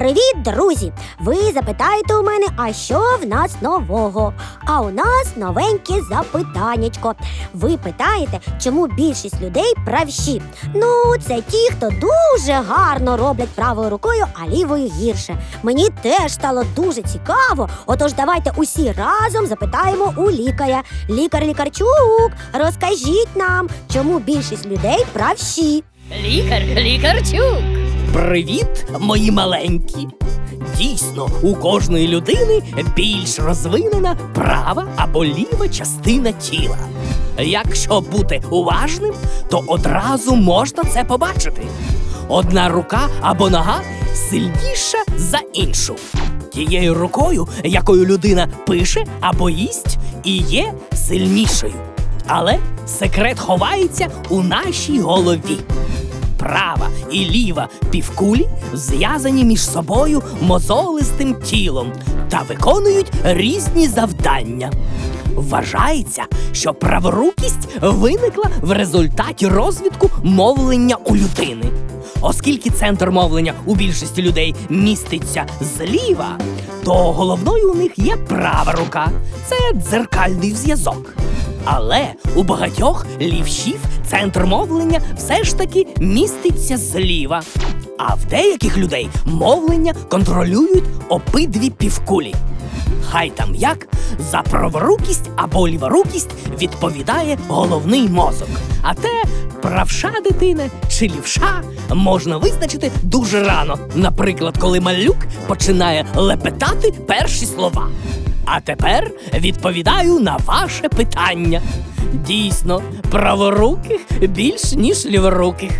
Привіт, друзі! Ви запитаєте у мене, а що в нас нового? А у нас новеньке запитаннячко. Ви питаєте, чому більшість людей правші? Ну, це ті, хто дуже гарно роблять правою рукою, а лівою гірше. Мені теж стало дуже цікаво. Отож, давайте усі разом запитаємо у лікаря. Лікар лікарчук, розкажіть нам, чому більшість людей правші. Лікар, лікарчук. Привіт, мої маленькі. Дійсно, у кожної людини більш розвинена права або ліва частина тіла. Якщо бути уважним, то одразу можна це побачити. Одна рука або нога сильніша за іншу. Тією рукою, якою людина пише або їсть, і є сильнішою. Але секрет ховається у нашій голові. Права і ліва півкулі зв'язані між собою мозолистим тілом та виконують різні завдання. Вважається, що праворукість виникла в результаті розвитку мовлення у людини. Оскільки центр мовлення у більшості людей міститься зліва, то головною у них є права рука. Це дзеркальний зв'язок. Але у багатьох лівшів центр мовлення все ж таки міститься зліва. А в деяких людей мовлення контролюють обидві півкулі. Хай там як за праворукість або ліворукість відповідає головний мозок. А те, правша дитина чи лівша можна визначити дуже рано. Наприклад, коли малюк починає лепетати перші слова. А тепер відповідаю на ваше питання. Дійсно, праворуких більш ніж ліворуких.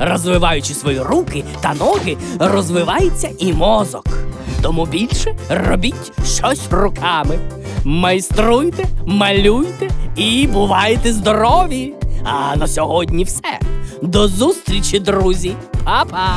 Розвиваючи свої руки та ноги, розвивається і мозок. Тому більше робіть щось руками. Майструйте, малюйте і бувайте здорові. А на сьогодні все. До зустрічі, друзі. Па-па!